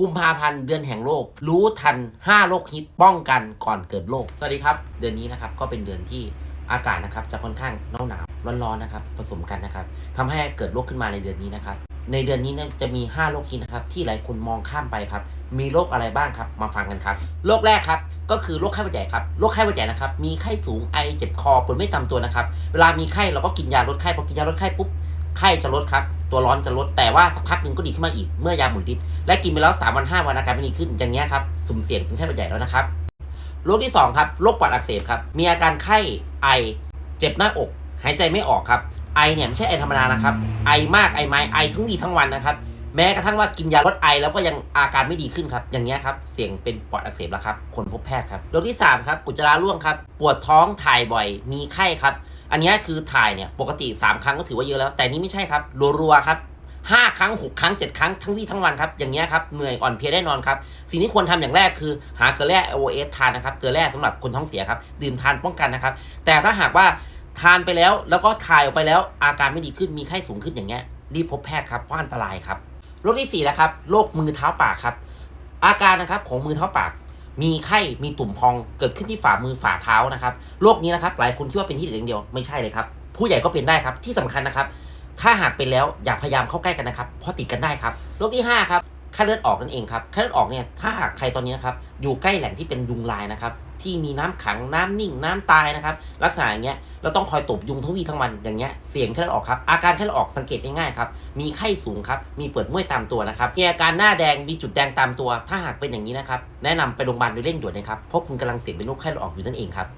กุมภาพันธ์เดือนแห่งโลก รู้ทัน 5 โรคฮิตป้องกันก่อนเกิดโรคสวัสดีครับ เดือนนี้นะครับก็เป็นเดือนที่อากาศนะครับจะค่อนข้างหนาวหนาวร้อนๆนะครับ ผสมกันนะครับทำให้เกิดโรคขึ้นมาในเดือนนี้นะครับ ในเดือนนี้เนี่ยจะมี 5 โรคฮิตนะครับ ที่หลายคนมองข้ามไปครับ มีโรคอะไรบ้างครับ มาฟังกันครับ โรคแรกครับ ก็คือโรคไข้หวัดใหญ่ครับ โรคไข้หวัดใหญ่นะครับ มีไข้สูง ไอ เจ็บคอปวดไม่ตามตัวนะครับ เวลามีไข้เราก็กินยาลดไข้ พอกินยาลดไข้ปุ๊บ ไข้จะลดครับ ตัวร้อนจะลดแต่ว่าสักพักหนึ่งก็ดีขึ้นมาอีกเมื่อยาหมุนฤทธิ์และกินไปแล้ว3วัน5วันอาการไม่ดีขึ้นอย่างเงี้ยครับสุ่มเสี่ยงเป็นไข้หวัดใหญ่แล้วนะครับโรคที่สองครับโรคปอดอักเสบครับมีอาการไข้ไอเจ็บหน้าอก หายใจไม่ออกครับไอเนี่ยไม่ใช่ไอธรรมดานะครับไอมากไอไม้ไอทั้งวีทั้งวันนะครับแม้กระทั่งว่ากินยาลดไอแล้วก็ยังอาการไม่ดีขึ้นครับ อย่างเงี้ยครับ เสี่ยงเป็นปอดอักเสบแล้วครับ คนพบแพทย์ครับโรคที่ 3 ครับ อุจจาระร่วงครับ ปวดท้องถ่ายบ่อย มีไข้ครับ อันนี้คือถ่ายเนี่ยปกติ 3 ครั้งก็ถือว่าเยอะแล้ว แต่นี่ไม่ใช่ครับรัวๆครับ5ครั้ง6ครั้ง7ครั้งทั้งวี่ทั้งวันครับอย่างเงี้ยครับเหนื่อยอ่อนเพลียแน่นอนครับสิ่งที่ควรทำอย่างแรกคือหาเกลือแร่ OS ทานนะครับเกลือแร่สำหรับคนท้องเสียครับดื่มทานป้องกันนะครับ แต่ถ้าหากว่าทานไปแล้วแล้วก็ถ่ายออกไปแล้วอาการไม่ดีขึ้นมีไข้สูงขึ้นอย่างเงี้ยรีบพบแพทย์ครับเพราะอันตรายครับโรคที่4นะครับโรคมือเท้าปากครับอาการนะครับของมือเท้าปาก มีไข้มีตุ่มพองเกิดขึ้นที่ฝ่ามือฝ่าเท้านะครับโรคนี้นะครับหลายคนคิดว่าเป็นที่เด็กอย่างเดียวไม่ใช่เลยครับ ผู้ใหญ่ก็เป็นได้ครับที่สำคัญนะครับ ถ้าหากเป็นแล้วอย่าพยายามเข้าใกล้กันนะครับเพราะติดกันได้ครับโรคที่ห้าครับ ไข้เลือดออกนั่นเองครับไข้เลือดออกเนี่ยถ้าใครตอนนี้นะครับอยู่ใกล้แหล่งที่เป็นยุงลายนะครับที่มีน้ำขังน้ำนิ่งน้ำตายนะครับลักษณะอย่างเงี้ยเราต้องคอยตบยุงทั้งวีทั้งวันอย่างเงี้ยเสี่ยงไข้เลือดออกครับอาการไข้เลือดออกสังเกตง่ายๆครับมีไข้สูงครับมีเปิดเมื่อยตามตัวนะครับมีอาการหน้าแดงมีจุดแดงตามตัว ถ้าหากเป็นอย่างนี้นะครับแนะนำไปโรงพยาบาลโดยเร่งด่วนเลยครับเพราะคุณกำลังเสี่ยงเป็นโรคไข้เลือดออกอยู่นั่นเองครับ